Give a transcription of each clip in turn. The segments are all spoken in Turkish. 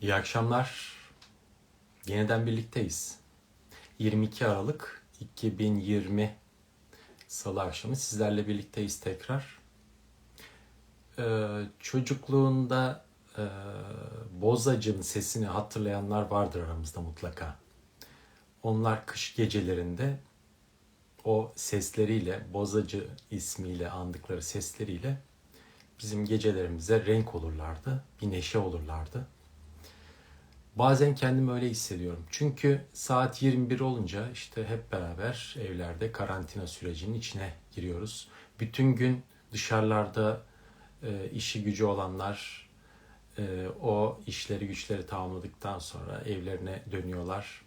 İyi akşamlar. Yeniden birlikteyiz. 22 Aralık 2020 Salı akşamı sizlerle birlikteyiz tekrar. Ee, çocukluğunda e, bozacının sesini hatırlayanlar vardır aramızda mutlaka. Onlar kış gecelerinde o sesleriyle, bozacı ismiyle andıkları sesleriyle bizim gecelerimize renk olurlardı, bir neşe olurlardı. Bazen kendimi öyle hissediyorum. Çünkü saat 21 olunca işte hep beraber evlerde karantina sürecinin içine giriyoruz. Bütün gün dışarılarda e, işi gücü olanlar e, o işleri güçleri tamamladıktan sonra evlerine dönüyorlar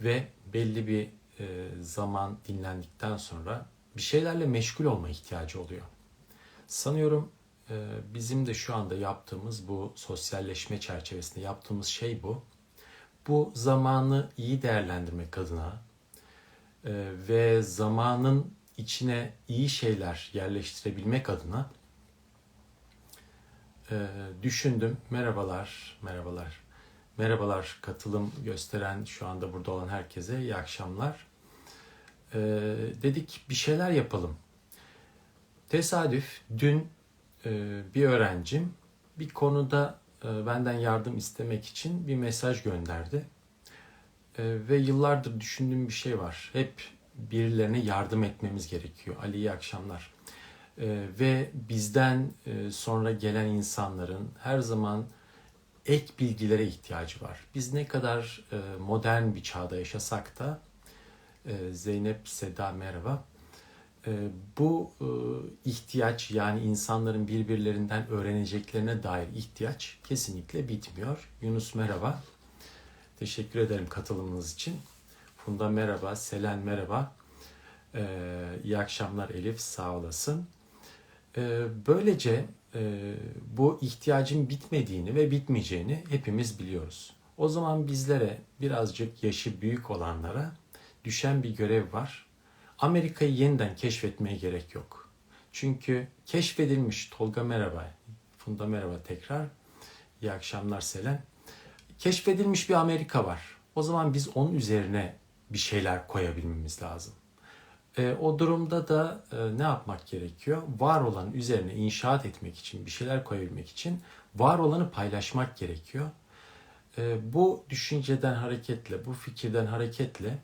ve belli bir e, zaman dinlendikten sonra bir şeylerle meşgul olma ihtiyacı oluyor. Sanıyorum bizim de şu anda yaptığımız bu sosyalleşme çerçevesinde yaptığımız şey bu. Bu zamanı iyi değerlendirmek adına e, ve zamanın içine iyi şeyler yerleştirebilmek adına e, düşündüm. Merhabalar, merhabalar. Merhabalar katılım gösteren şu anda burada olan herkese iyi akşamlar. E, dedik bir şeyler yapalım. Tesadüf dün bir öğrencim bir konuda e, benden yardım istemek için bir mesaj gönderdi. E, ve yıllardır düşündüğüm bir şey var. Hep birilerine yardım etmemiz gerekiyor. Ali iyi akşamlar. E, ve bizden e, sonra gelen insanların her zaman ek bilgilere ihtiyacı var. Biz ne kadar e, modern bir çağda yaşasak da Zeynep Seda merhaba. E, bu e, ihtiyaç yani insanların birbirlerinden öğreneceklerine dair ihtiyaç kesinlikle bitmiyor. Yunus merhaba. Teşekkür ederim katılımınız için. Funda merhaba, Selen merhaba. E, iyi akşamlar Elif sağ olasın. E, böylece e, bu ihtiyacın bitmediğini ve bitmeyeceğini hepimiz biliyoruz. O zaman bizlere birazcık yaşı büyük olanlara düşen bir görev var. Amerika'yı yeniden keşfetmeye gerek yok. Çünkü keşfedilmiş Tolga merhaba, Funda merhaba tekrar. İyi akşamlar Selen. Keşfedilmiş bir Amerika var. O zaman biz onun üzerine bir şeyler koyabilmemiz lazım. E, o durumda da e, ne yapmak gerekiyor? Var olanın üzerine inşaat etmek için, bir şeyler koyabilmek için var olanı paylaşmak gerekiyor. E, bu düşünceden hareketle, bu fikirden hareketle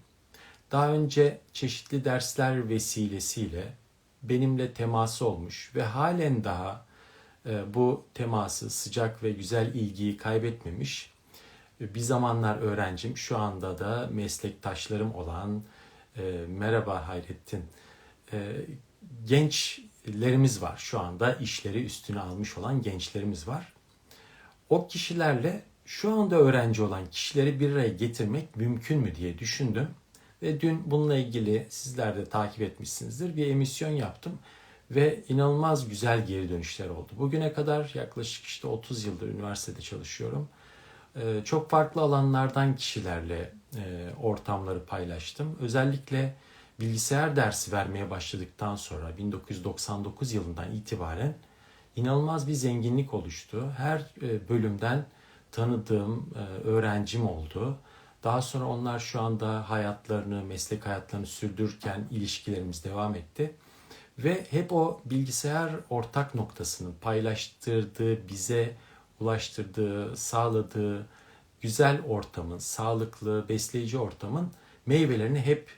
daha önce çeşitli dersler vesilesiyle benimle teması olmuş ve halen daha e, bu teması, sıcak ve güzel ilgiyi kaybetmemiş bir zamanlar öğrencim, şu anda da meslektaşlarım olan e, merhaba Hayrettin e, gençlerimiz var. Şu anda işleri üstüne almış olan gençlerimiz var. O kişilerle şu anda öğrenci olan kişileri bir araya getirmek mümkün mü diye düşündüm. Ve dün bununla ilgili sizler de takip etmişsinizdir. Bir emisyon yaptım ve inanılmaz güzel geri dönüşler oldu. Bugüne kadar yaklaşık işte 30 yıldır üniversitede çalışıyorum. Ee, çok farklı alanlardan kişilerle e, ortamları paylaştım. Özellikle bilgisayar dersi vermeye başladıktan sonra 1999 yılından itibaren inanılmaz bir zenginlik oluştu. Her e, bölümden tanıdığım e, öğrencim oldu. Daha sonra onlar şu anda hayatlarını, meslek hayatlarını sürdürürken ilişkilerimiz devam etti. Ve hep o bilgisayar ortak noktasının paylaştırdığı, bize ulaştırdığı, sağladığı güzel ortamın, sağlıklı, besleyici ortamın meyvelerini hep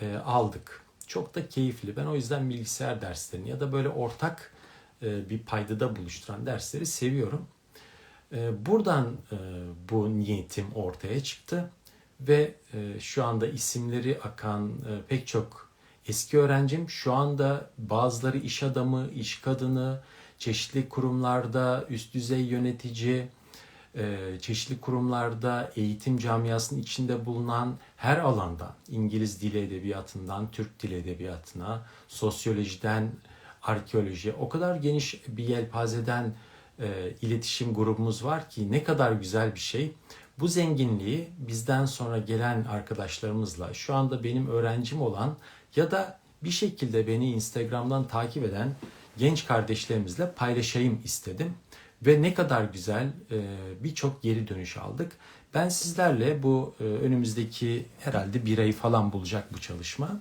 e, aldık. Çok da keyifli. Ben o yüzden bilgisayar derslerini ya da böyle ortak e, bir paydada buluşturan dersleri seviyorum. E, buradan e, bu niyetim ortaya çıktı ve e, şu anda isimleri akan e, pek çok eski öğrencim şu anda bazıları iş adamı, iş kadını, çeşitli kurumlarda üst düzey yönetici, e, çeşitli kurumlarda eğitim camiasının içinde bulunan her alanda İngiliz dili edebiyatından Türk dili edebiyatına, sosyolojiden arkeoloji o kadar geniş bir yelpazeden e, iletişim grubumuz var ki ne kadar güzel bir şey. Bu zenginliği bizden sonra gelen arkadaşlarımızla şu anda benim öğrencim olan ya da bir şekilde beni Instagram'dan takip eden genç kardeşlerimizle paylaşayım istedim. Ve ne kadar güzel e, birçok geri dönüş aldık. Ben sizlerle bu e, önümüzdeki herhalde bir ayı falan bulacak bu çalışma.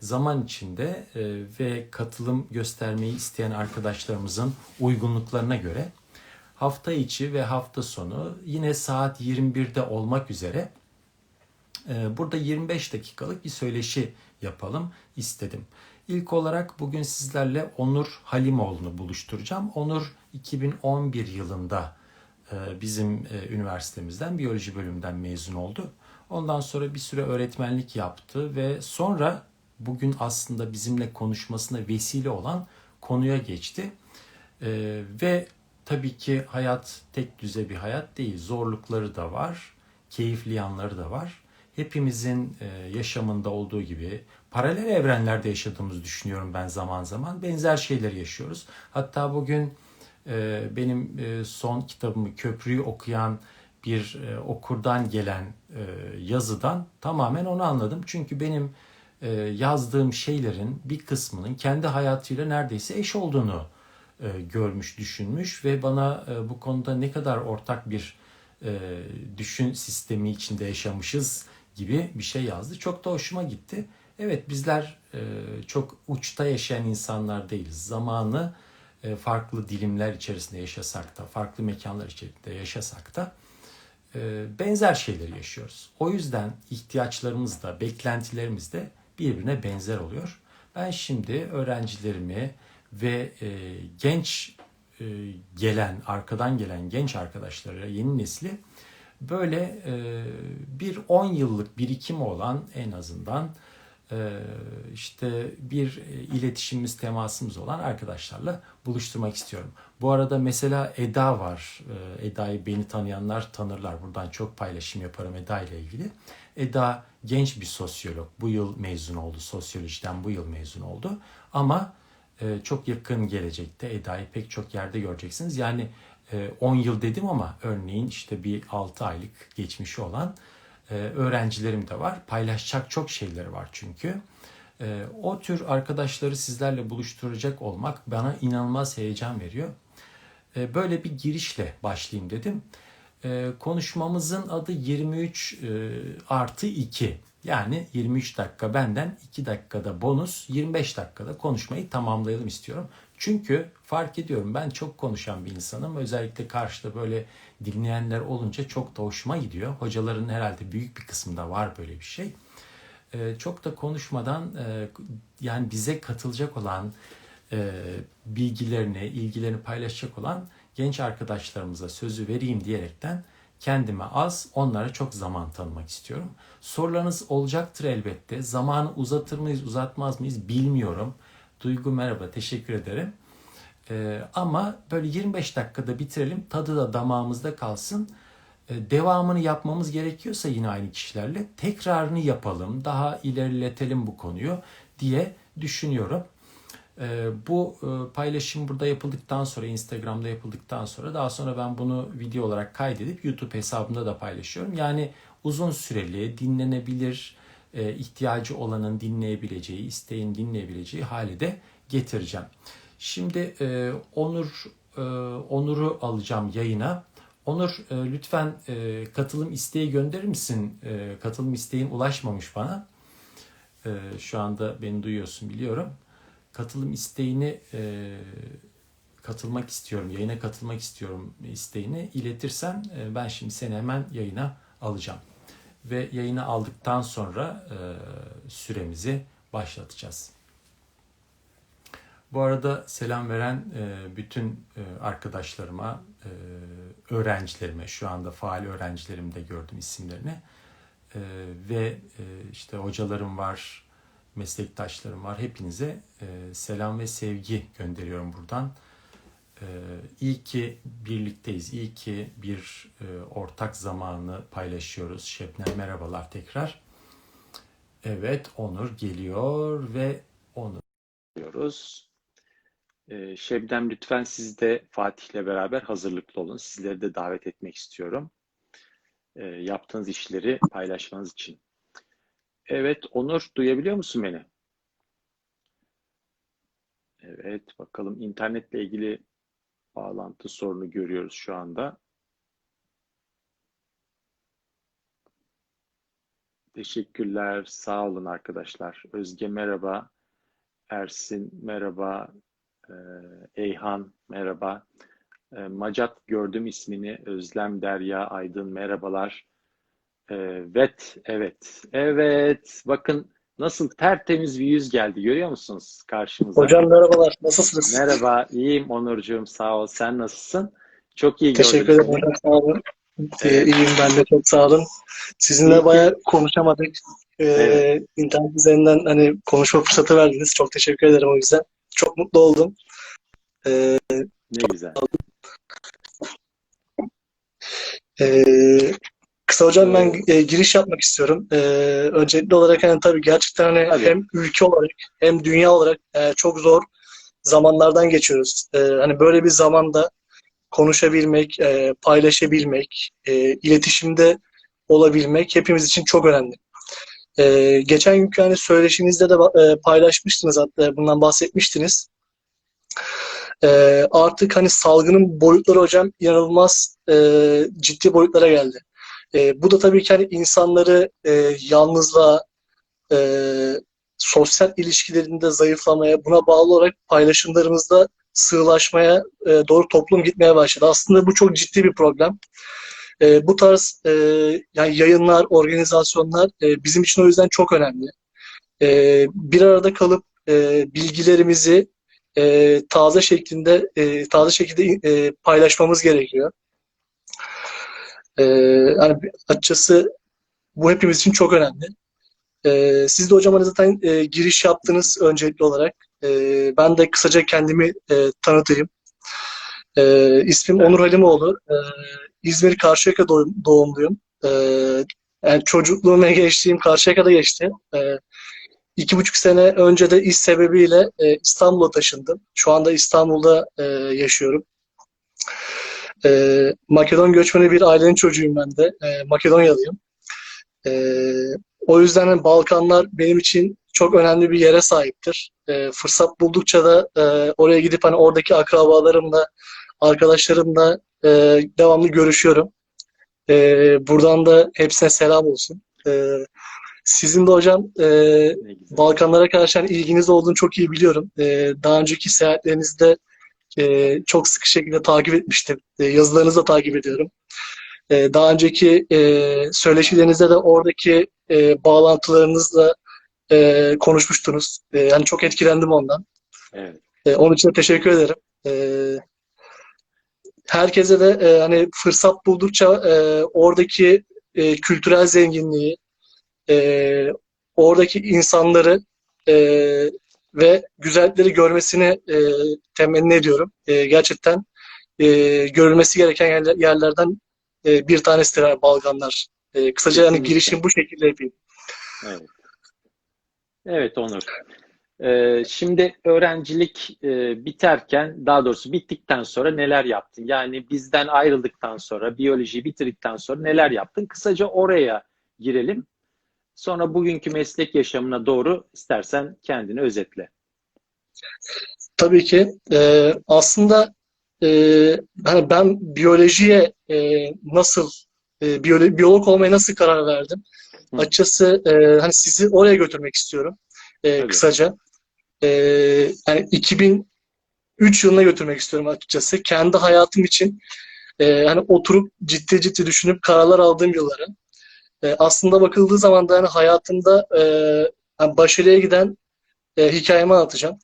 Zaman içinde e, ve katılım göstermeyi isteyen arkadaşlarımızın uygunluklarına göre hafta içi ve hafta sonu yine saat 21'de olmak üzere burada 25 dakikalık bir söyleşi yapalım istedim. İlk olarak bugün sizlerle Onur Halimoğlu'nu buluşturacağım. Onur 2011 yılında e, bizim e, üniversitemizden biyoloji bölümünden mezun oldu. Ondan sonra bir süre öğretmenlik yaptı ve sonra bugün aslında bizimle konuşmasına vesile olan konuya geçti. E, ve tabii ki hayat tek düze bir hayat değil. Zorlukları da var, keyifli yanları da var. Hepimizin yaşamında olduğu gibi paralel evrenlerde yaşadığımızı düşünüyorum ben zaman zaman. Benzer şeyleri yaşıyoruz. Hatta bugün e, benim e, son kitabımı Köprüyü okuyan bir e, okurdan gelen e, yazıdan tamamen onu anladım. Çünkü benim e, yazdığım şeylerin bir kısmının kendi hayatıyla neredeyse eş olduğunu e, görmüş, düşünmüş ve bana e, bu konuda ne kadar ortak bir e, düşün sistemi içinde yaşamışız gibi bir şey yazdı. Çok da hoşuma gitti. Evet bizler e, çok uçta yaşayan insanlar değiliz. Zamanı e, farklı dilimler içerisinde yaşasak da, farklı mekanlar içerisinde yaşasak da e, benzer şeyleri yaşıyoruz. O yüzden ihtiyaçlarımız da, beklentilerimiz de birbirine benzer oluyor. Ben şimdi öğrencilerimi ve e, genç e, gelen, arkadan gelen genç arkadaşlara, yeni nesli böyle e, bir 10 yıllık birikimi olan en azından ee, işte bir e, iletişimimiz, temasımız olan arkadaşlarla buluşturmak istiyorum. Bu arada mesela Eda var. Ee, Eda'yı beni tanıyanlar tanırlar. Buradan çok paylaşım yaparım Eda ile ilgili. Eda genç bir sosyolog. Bu yıl mezun oldu. Sosyolojiden bu yıl mezun oldu. Ama e, çok yakın gelecekte Eda'yı pek çok yerde göreceksiniz. Yani 10 e, yıl dedim ama örneğin işte bir 6 aylık geçmişi olan e, öğrencilerim de var. Paylaşacak çok şeyleri var çünkü. E, o tür arkadaşları sizlerle buluşturacak olmak bana inanılmaz heyecan veriyor. E, böyle bir girişle başlayayım dedim. Konuşmamızın adı 23 artı 2. Yani 23 dakika benden 2 dakikada bonus 25 dakikada konuşmayı tamamlayalım istiyorum. Çünkü fark ediyorum ben çok konuşan bir insanım. Özellikle karşıda böyle dinleyenler olunca çok da hoşuma gidiyor. Hocaların herhalde büyük bir kısmında var böyle bir şey. Ee, çok da konuşmadan e, yani bize katılacak olan e, bilgilerini, ilgilerini paylaşacak olan genç arkadaşlarımıza sözü vereyim diyerekten kendime az, onlara çok zaman tanımak istiyorum. Sorularınız olacaktır elbette. Zamanı uzatır mıyız, uzatmaz mıyız bilmiyorum. Duygu merhaba, teşekkür ederim. Ee, ama böyle 25 dakikada bitirelim, tadı da damağımızda kalsın. Ee, devamını yapmamız gerekiyorsa yine aynı kişilerle tekrarını yapalım, daha ilerletelim bu konuyu diye düşünüyorum. Ee, bu e, paylaşım burada yapıldıktan sonra, Instagram'da yapıldıktan sonra daha sonra ben bunu video olarak kaydedip YouTube hesabımda da paylaşıyorum. Yani uzun süreli, dinlenebilir, e, ihtiyacı olanın dinleyebileceği, isteğin dinleyebileceği hale de getireceğim. Şimdi e, Onur Onur'u alacağım yayına. Onur lütfen katılım isteği gönderir misin? Katılım isteğin ulaşmamış bana. Şu anda beni duyuyorsun biliyorum. Katılım isteğini e, katılmak istiyorum, yayına katılmak istiyorum isteğini iletirsen e, ben şimdi seni hemen yayına alacağım ve yayını aldıktan sonra e, süremizi başlatacağız. Bu arada selam veren e, bütün e, arkadaşlarıma, e, öğrencilerime, şu anda faal öğrencilerim de gördüm isimlerini. E, ve e, işte hocalarım var, meslektaşlarım var. Hepinize e, selam ve sevgi gönderiyorum buradan. Ee, iyi ki birlikteyiz. İyi ki bir e, ortak zamanı paylaşıyoruz. Şebnem merhabalar tekrar. Evet Onur geliyor ve Onur diyoruz. Ee, Şebnem lütfen siz de Fatih'le beraber hazırlıklı olun. Sizleri de davet etmek istiyorum. Ee, yaptığınız işleri paylaşmanız için. Evet Onur duyabiliyor musun beni? Evet bakalım internetle ilgili bağlantı sorunu görüyoruz şu anda. Teşekkürler. Sağ olun arkadaşlar. Özge merhaba. Ersin merhaba. Ee, Eyhan merhaba. Ee, Macat gördüm ismini. Özlem Derya Aydın merhabalar. Evet, evet, evet. Bakın nasıl tertemiz bir yüz geldi. Görüyor musunuz karşımıza? Hocam merhabalar. Nasılsınız? Merhaba, iyiyim Onurcuğum. Sağ ol. Sen nasılsın? Çok iyi Teşekkür gördüm ederim seni. hocam. Sağ olun. Ee, Evet. iyiyim ben de. Çok sağ olun. Sizinle bayağı konuşamadık. Ee, Evet. internet üzerinden hani konuşma fırsatı verdiniz. Çok teşekkür ederim o yüzden. Çok mutlu oldum. Ee, Ne güzel. e, kısa hocam ben e, giriş yapmak istiyorum. Ee, öncelikli olarak hani tabii gerçekten hani Tabii. hem ülke olarak hem dünya olarak e, çok zor zamanlardan geçiyoruz. Ee, hani böyle bir zamanda konuşabilmek, e, paylaşabilmek, e, iletişimde olabilmek hepimiz için çok önemli. E, geçen günkü hani söyleşinizde de e, paylaşmıştınız hatta bundan bahsetmiştiniz. E, artık hani salgının boyutları hocam inanılmaz e, ciddi boyutlara geldi. E, bu da tabii ki hani insanları e, yalnızlığa, e, sosyal ilişkilerinde zayıflamaya, buna bağlı olarak paylaşımlarımızda sığlaşmaya e, doğru toplum gitmeye başladı. Aslında bu çok ciddi bir problem. E, bu tarz e, yani yayınlar, organizasyonlar e, bizim için o yüzden çok önemli. E, bir arada kalıp e, bilgilerimizi e, taze şeklinde e, taze şekilde e, paylaşmamız gerekiyor. E, yani açıkçası bu hepimiz için çok önemli. E, siz de hocam hani zaten e, giriş yaptınız öncelikli olarak. E, ben de kısaca kendimi e, tanıtayım. E, ismim Onur Halimoğlu. E, İzmir Karşıyaka doğum, doğumluyum. E, yani çocukluğum ve gençliğim Karşıyaka'da geçti. E, iki buçuk sene önce de iş sebebiyle e, İstanbul'a taşındım. Şu anda İstanbul'da e, yaşıyorum. E, Makedon göçmeni bir ailenin çocuğuyum ben de. E, Makedonyalıyım. E, o yüzden Balkanlar benim için çok önemli bir yere sahiptir. E, fırsat buldukça da e, oraya gidip hani oradaki akrabalarımla, arkadaşlarımla e, devamlı görüşüyorum. E, buradan da hepsine selam olsun. E, sizin de hocam e. Balkanlara karşı hani ilginiz olduğunu çok iyi biliyorum. E, daha önceki seyahatlerinizde e, çok sıkı şekilde takip etmiştim. E, yazılarınızı da takip ediyorum. E, daha önceki e, söyleşilerinizde de oradaki e, bağlantılarınızla e, konuşmuştunuz. E, yani çok etkilendim ondan. Evet. E, onun için de teşekkür ederim. E, herkese de e, hani fırsat buldukça e, oradaki e, kültürel zenginliği, e, oradaki insanları e, ve güzellikleri görmesini e, temenni ediyorum. E, gerçekten e, görülmesi gereken yerler, yerlerden e, bir tanesidir yani Balkanlar. E, kısaca Kesinlikle. girişim bu şekilde yapayım. Evet. Evet Onur. Ee, şimdi öğrencilik e, biterken, daha doğrusu bittikten sonra neler yaptın? Yani bizden ayrıldıktan sonra, biyolojiyi bitirdikten sonra neler yaptın? Kısaca oraya girelim. Sonra bugünkü meslek yaşamına doğru istersen kendini özetle. Tabii ki. E, aslında e, hani ben biyolojiye e, nasıl e, biyolo- biyolog olmaya nasıl karar verdim? Hı. Açıkçası e, hani sizi oraya götürmek istiyorum e, Tabii. kısaca. E, yani 2003 yılına götürmek istiyorum açıkçası. Kendi hayatım için e, hani oturup ciddi ciddi düşünüp kararlar aldığım yılları. E, aslında bakıldığı zaman da hani hayatımda e, hani başarıya giden e, hikayemi anlatacağım.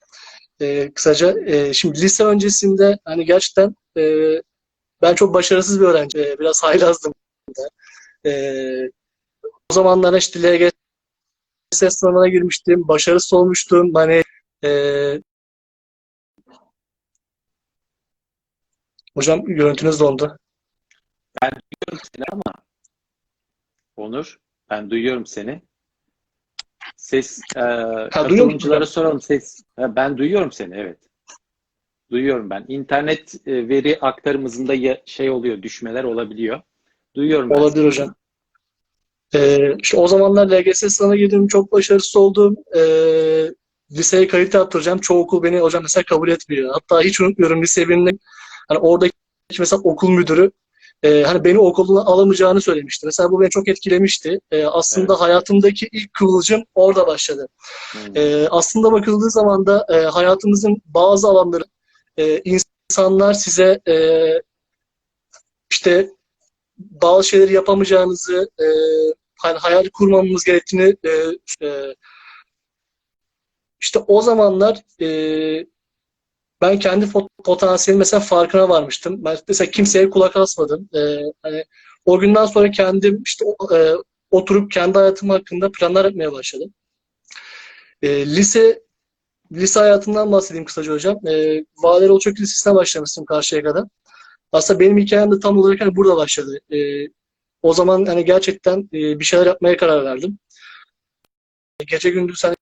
E, kısaca e, şimdi lise öncesinde hani gerçekten e, ben çok başarısız bir öğrenci. E, biraz haylazdım. da. E, o zamanlar işte LGS sınavına girmiştim. Başarısız olmuştum. Hani e, hocam görüntünüz dondu. Duyuyorum seni ama Onur, ben duyuyorum seni. Ses, e, katılımcılara soralım. Ses, Ha, ben duyuyorum seni, evet. Duyuyorum ben. İnternet e, veri aktarımızında ya- şey oluyor, düşmeler olabiliyor. Duyuyorum ben Olabilir seni. hocam. Ee, işte o zamanlar LGS sınavına girdim. Çok başarısız oldum. Ee, liseye kayıt yaptıracağım. Çoğu okul beni hocam mesela kabul etmiyor. Hatta hiç unutmuyorum lise birinde Hani oradaki mesela okul müdürü e, hani beni okuluna alamayacağını söylemişti. Mesela bu beni çok etkilemişti. E, aslında Evet. hayatımdaki ilk kıvılcım orada başladı. Hmm. E, aslında bakıldığı zaman da e, hayatımızın bazı alanları e, insanlar size e, işte bazı şeyleri yapamayacağınızı e, hani hayal kurmamamız gerektiğini e, e, işte o zamanlar e, ben kendi pot- potansiyelimin mesela farkına varmıştım. Ben mesela kimseye kulak asmadım. E, hani o günden sonra kendim işte e, oturup kendi hayatım hakkında planlar yapmaya başladım. E, lise lise hayatımdan bahsedeyim kısaca hocam. E, Valideroğlu Çök Lisesi'ne başlamıştım Karşıyaka'da. Aslında benim hikayem de tam olarak hani burada başladı. E, o zaman hani gerçekten e, bir şeyler yapmaya karar verdim. Gece gündüz hani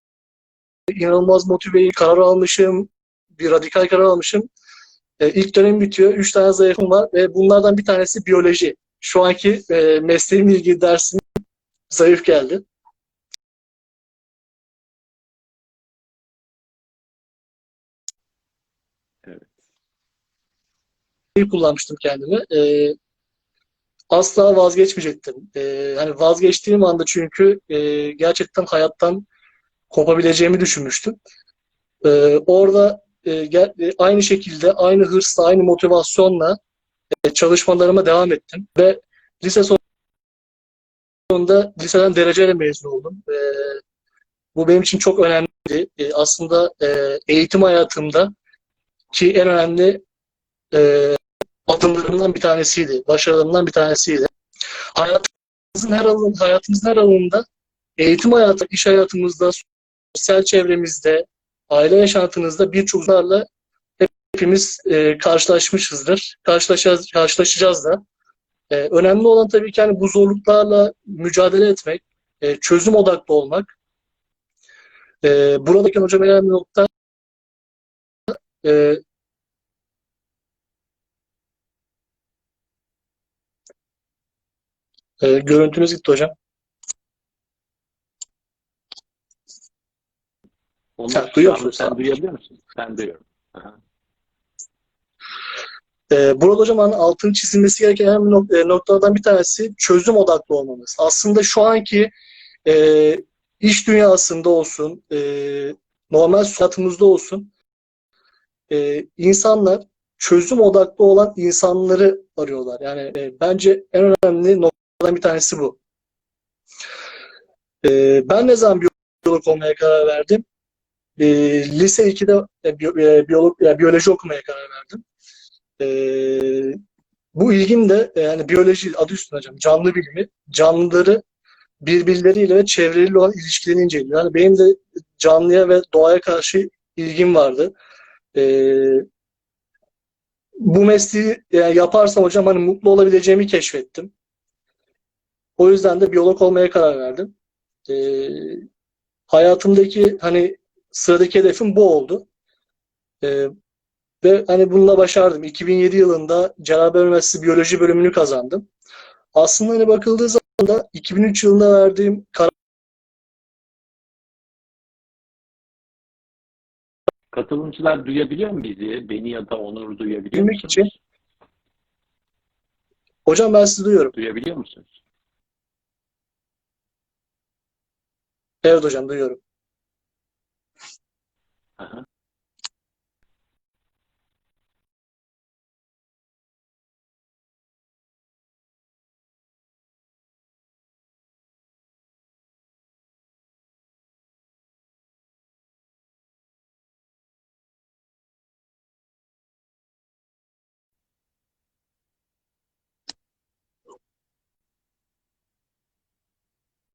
inanılmaz motive karar almışım. Bir radikal karar almışım. E, ilk dönem bitiyor. Üç tane zayıfım var ve bunlardan bir tanesi biyoloji. Şu anki e, mesleğimle ilgili dersim zayıf geldi. Evet. iyi kullanmıştım kendimi. Ee, asla vazgeçmeyecektim. Ee, hani vazgeçtiğim anda çünkü e, gerçekten hayattan kopabileceğimi düşünmüştüm. Ee, orada e, e, aynı şekilde, aynı hırsla, aynı motivasyonla e, çalışmalarıma devam ettim ve lise sonunda liseden dereceyle mezun oldum. Bu benim için çok önemliydi. Aslında eğitim hayatımda ki en önemli e, adımlarımdan bir tanesiydi. Başarılarımdan bir tanesiydi. Hayatımızın her alanı, hayatımızın her alanında eğitim hayatı, iş hayatımızda, sosyal çevremizde, aile yaşantımızda birçok zorluklarla hepimiz e, karşılaşmışızdır. Karşılaşacağız, karşılaşacağız da. E, önemli olan tabii ki hani bu zorluklarla mücadele etmek, e, çözüm odaklı olmak. E, buradaki hocam önemli nokta e, e, görüntünüz gitti hocam. Onu Sen duyuyor musun? Sen duyabiliyor musun? Ben duyuyorum. Aha. Ee, burada hocam hani altını çizilmesi gereken önemli nok- e, noktalardan bir tanesi çözüm odaklı olmamız. Aslında şu anki e, iş dünyasında olsun, e, normal hayatımızda olsun, e, insanlar çözüm odaklı olan insanları arıyorlar. Yani e, bence en önemli noktalardan bir tanesi bu. E, ben ne zaman biyolog olmaya karar verdim? E, lise 2'de e, biyo- e, biyolog, e, biyoloji okumaya karar verdim. Ee, bu ilgim de e, yani biyoloji adı üstünde hocam canlı bilimi canlıları birbirleriyle ve çevreleriyle olan ilişkilerini inceliyor. Yani benim de canlıya ve doğaya karşı ilgim vardı. Ee, bu mesleği yani yaparsam hocam hani mutlu olabileceğimi keşfettim. O yüzden de biyolog olmaya karar verdim. Ee, hayatımdaki hani sıradaki hedefim bu oldu. Ee, Ve hani bununla başardım. 2007 yılında Cenabet Üniversitesi Biyoloji bölümünü kazandım. Aslında hani bakıldığı zaman da 2003 yılında verdiğim karar Katılımcılar duyabiliyor mu bizi? Beni ya da Onur duyabiliyor musunuz? için. Hocam ben sizi duyuyorum. Duyabiliyor musunuz? Evet hocam duyuyorum. Aha.